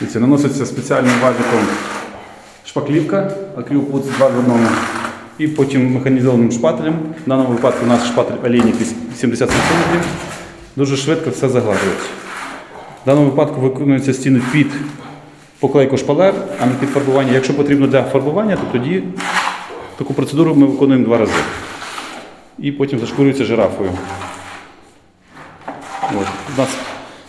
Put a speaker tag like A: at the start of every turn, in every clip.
A: Дивіться, наноситься спеціальним валіком шпаклівка, акріопуц 2 в одному. І потім механізованим шпателем. В даному випадку у нас шпатель олійник 70 см. Дуже швидко все загладжується. В даному випадку виконуються стіни під поклейку шпалер, а не під фарбування. Якщо потрібно для фарбування, то тоді таку процедуру ми виконуємо два рази. І потім зашкурюється жирафою. От. У нас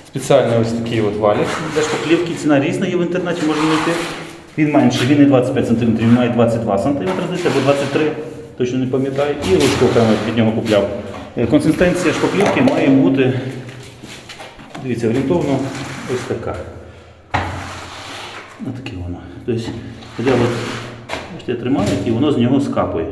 A: спеціальний ось такий от валік для шпаклівки. Ціна різна є в інтернеті, можна знайти. Він менший, він не 25 см, він має 22 см десь, або 23, точно не пам'ятаю. І ручку окремо від нього купляв. Е, Консистенція шпаклівки має бути, дивіться, орієнтовно ось така. Ось таке воно. Тобто, я от, бачите, я тримаю і воно з нього скапує.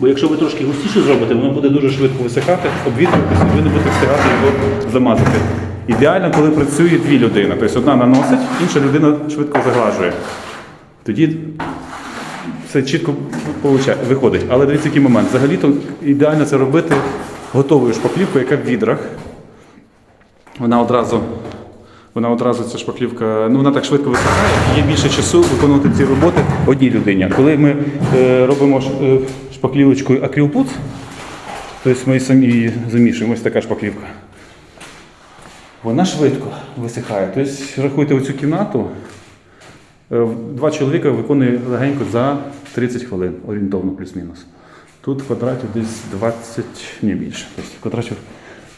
A: Бо якщо ви трошки густіше зробите, воно буде дуже швидко висихати, обвітрюватися, ви не будете встигати його замазати. Ідеально, коли працює дві людини. Тобто одна наносить, інша людина швидко загладжує. Тоді все чітко виходить. Але дивіться, який момент. Взагалі-то ідеально це робити готовою шпаклівкою, яка в відрах. Вона одразу, вона одразу ця шпаклівка, ну вона так швидко висихає, і є більше часу виконувати ці роботи одній людині. Коли ми е, робимо е, шпаклівочкою акрілпуц, тобто ми самі замішуємо, ось така шпаклівка. Вона швидко висихає. Тобто, рахуйте оцю кімнату, е, два чоловіка виконує легенько за 30 хвилин, орієнтовно плюс-мінус. Тут квадратів десь 20, ні більше. Тобто квадратів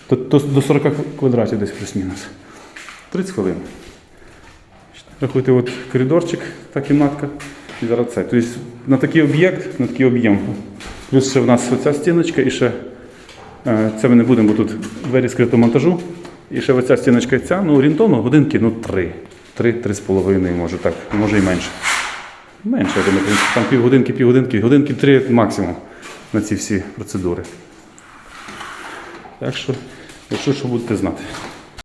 A: то, до 40 квадратів десь плюс-мінус. 30 хвилин. Рахуйте, от коридорчик, та кімнатка. І зараз це. Тобто на такий об'єкт, на такий об'єм. Плюс ще в нас оця стіночка і ще е, це ми не будемо, бо тут двері скритого монтажу. І ще оця стіночка ця, ну орієнтовно годинки, ну три. Три, три з половиною, може так, може і менше. Менше, я думаю, там півгодинки, півгодинки, годинки три максимум на ці всі процедури. Так що, якщо що будете знати.